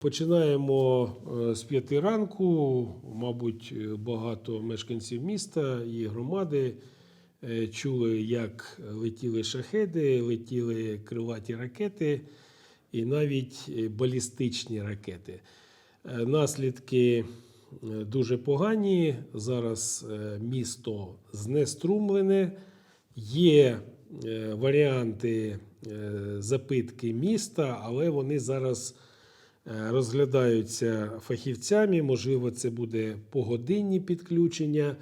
Починаємо е, з п'яти ранку. Мабуть, е, багато мешканців міста і громади е, чули, як летіли шахеди, летіли крилаті ракети і навіть балістичні ракети. Наслідки дуже погані. Зараз місто знеструмлене. Є варіанти запитки міста, але вони зараз розглядаються фахівцями. Можливо, це буде погодинні підключення.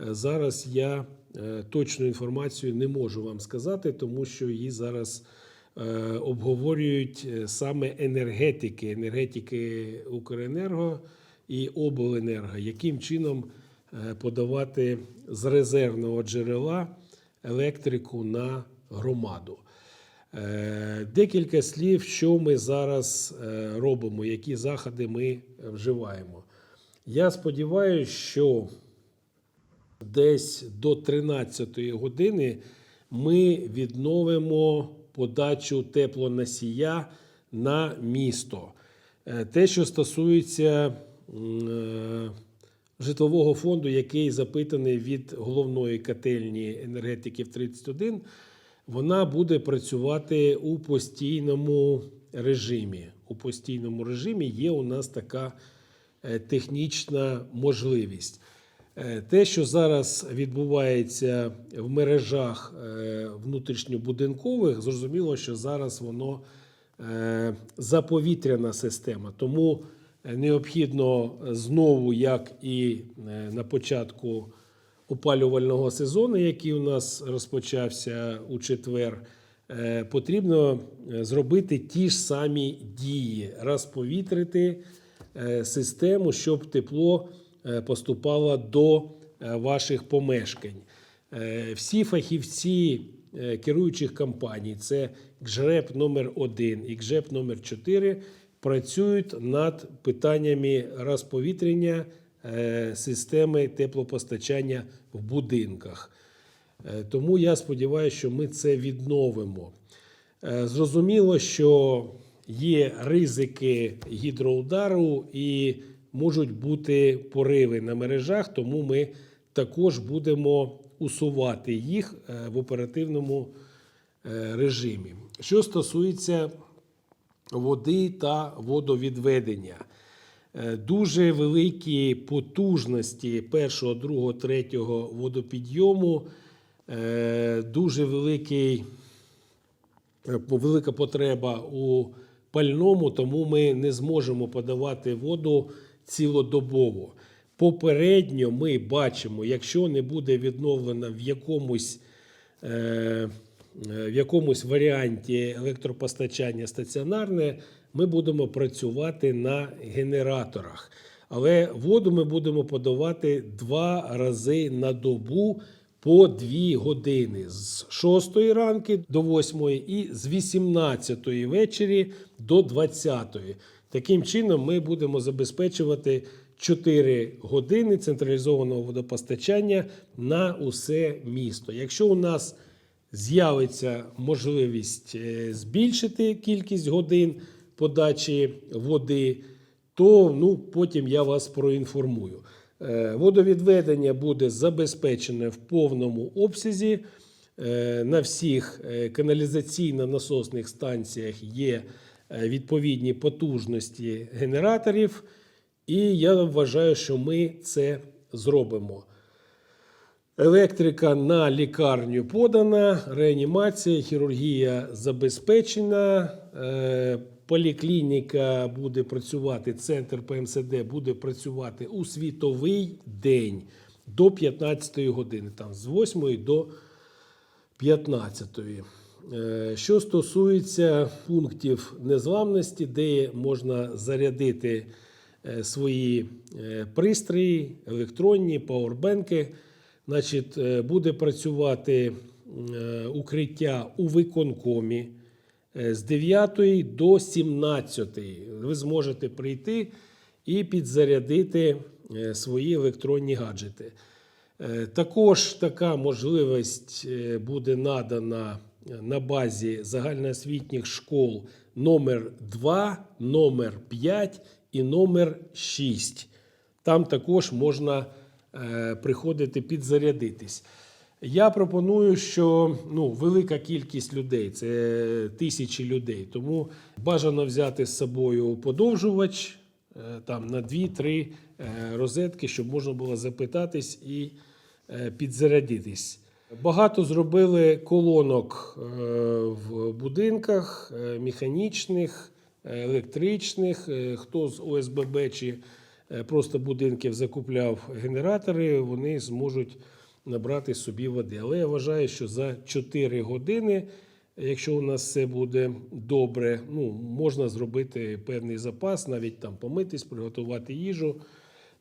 Е, Зараз я е, точну інформацію не можу вам сказати, тому що її зараз е, обговорюють е, саме енергетики, енергетики Укренерго і Обленерго, яким чином е, подавати з резервного джерела електрику на громаду. Е, Декілька слів, що ми зараз е, робимо, які заходи ми вживаємо. Я сподіваюся, що десь до 13-ї години ми відновимо подачу теплоносія на місто. Е, Те, що стосується житлового фонду, який запитаний від головної котельні енергетиків 31, вона буде працювати у постійному режимі. У постійному режимі є у нас така е, технічна можливість. Е, Те, що зараз відбувається в мережах е, внутрішньобудинкових, зрозуміло, що зараз воно заповітряна система. Тому необхідно знову, як і на початку опалювального сезону, який у нас розпочався у четвер, е, потрібно е, зробити ті ж самі дії, розповітрити е, систему, щоб тепло поступало до ваших помешкань. Всі фахівці керуючих компаній, це ГЖРЕП номер 1 і ГЖЕП номер 4 працюють над питаннями розповітрення системи теплопостачання в будинках. Е, Тому я сподіваюся, що ми це відновимо. Е, Зрозуміло, що є ризики гідроудару і можуть бути пориви на мережах, тому ми також будемо усувати їх е, в оперативному е, режимі. Що стосується води та водовідведення. Е, Дуже великі потужності першого, другого, третього водопідйому, е, дуже великий, е, велика потреба у пальному, тому ми не зможемо подавати воду цілодобово. Попередньо ми бачимо, якщо не буде відновлена в якомусь в якомусь варіанті електропостачання стаціонарне, ми будемо працювати на генераторах. Але воду ми будемо подавати два рази на добу по дві години з 6 ранки до 8 і з 18 вечері до 20. Таким чином, ми будемо забезпечувати 4 години централізованого водопостачання на усе місто. Якщо у нас з'явиться можливість е, збільшити кількість годин подачі води, то ну, потім я вас проінформую. Е, Водовідведення буде забезпечене в повному обсязі. Е, На всіх е, каналізаційно-насосних станціях є відповідні потужності генераторів, і я вважаю, що ми це зробимо. Електрика на лікарню подана, реанімація, хірургія забезпечена. Поліклініка буде працювати, центр ПМСД буде працювати у світовий день до 15 години, там з 8 до 15. Е, Що стосується пунктів незламності, де можна зарядити е, свої е, пристрої, електронні, пауербенки, значить, буде працювати укриття у виконкомі з 9 до 17. Ви зможете прийти і підзарядити е, свої електронні гаджети. Е, Також така можливість е, буде надана на базі загальноосвітніх школ номер 2, номер 5 і номер 6. Там також можна е, приходити підзарядитись. Я пропоную, що ну, велика кількість людей це тисячі людей. Тому бажано взяти з собою подовжувач е, там на 2-3 е, розетки, щоб можна було запитатись і е, підзарядитись. Багато зробили колонок в будинках механічних, електричних. Хто з ОСББ чи просто будинків закупляв генератори, вони зможуть набрати собі води. Але я вважаю, що за 4 години, якщо у нас все буде добре, ну, можна зробити певний запас, навіть там помитись, приготувати їжу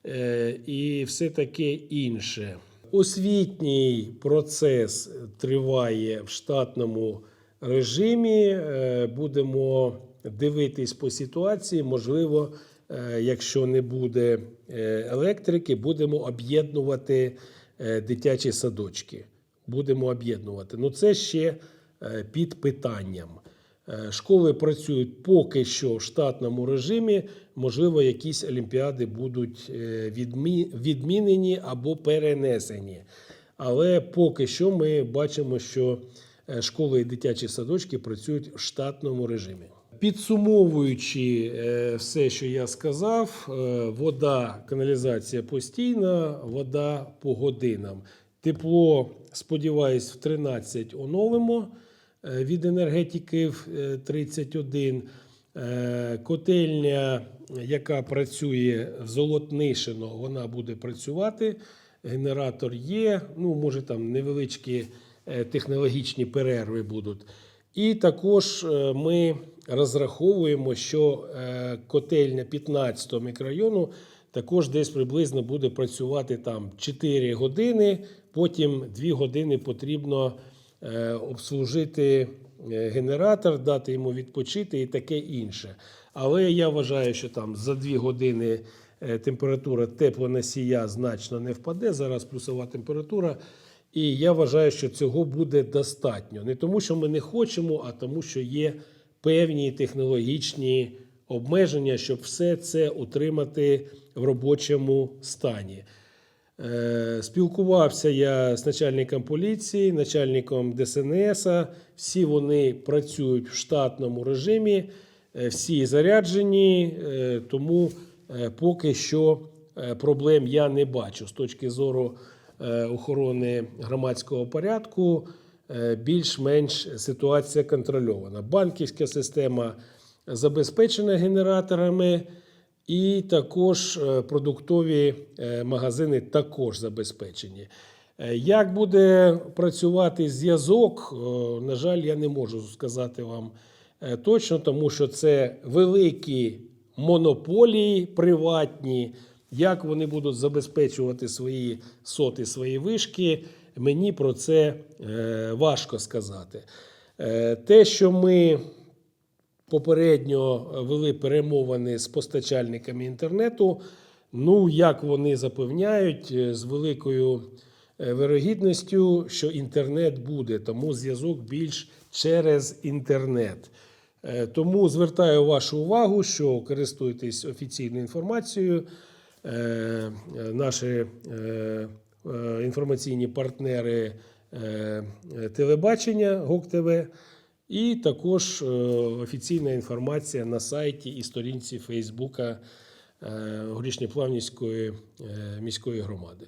е, і все таке інше. Освітній процес триває в штатному режимі. Е, Будемо дивитись по ситуації. Можливо, е, якщо не буде електрики, будемо об'єднувати дитячі садочки. Будемо об'єднувати. Ну це ще е, під питанням. Е, Школи працюють поки що в штатному режимі. Можливо, якісь олімпіади будуть е, відмінені або перенесені. Але поки що ми бачимо, що е, школи і дитячі садочки працюють в штатному режимі. Підсумовуючи е, все, що я сказав, е, вода, каналізація постійна, вода по годинам. Тепло, сподіваюсь, в 13 оновимо е, від енергетиків е, 31. Е, Котельня, яка працює в Золотнишино, вона буде працювати. Генератор є. Ну, може, там невеличкі технологічні перерви будуть. І також ми розраховуємо, що е, котельня 15-го мікрорайону також десь приблизно буде працювати там 4 години, потім 2 години потрібно е, обслужити е, генератор, дати йому відпочити і таке інше. Але я вважаю, що там за 2 години температура теплоносія значно не впаде. Зараз плюсова температура. І я вважаю, що цього буде достатньо. Не тому, що ми не хочемо, а тому, що є певні технологічні обмеження, щоб все це утримати в робочому стані. Е, Спілкувався я з начальником поліції, начальником ДСНС. Всі вони працюють в штатному режимі, е, всі заряджені, е, тому поки що проблем я не бачу з точки зору охорони громадського порядку. Е, Більш-менш ситуація контрольована. Банківська система забезпечена генераторами. І також е, продуктові е, магазини також забезпечені. Як буде працювати зв'язок, на жаль, я не можу сказати вам точно, тому що це великі монополії приватні. Як вони будуть забезпечувати свої соти, свої вишки, мені про це е, важко сказати. Е, Те, що ми попередньо вели перемовини з постачальниками інтернету. Ну, як вони запевняють, е, з великою вирогідністю, що інтернет буде, тому зв'язок більш через інтернет. Тому звертаю вашу увагу, що користуйтесь офіційною інформацією. Наші інформаційні партнери е, е, телебачення ГОК-ТВ. І також е, офіційна інформація на сайті і сторінці Фейсбука е, Горішньоплавнівської е, міської громади.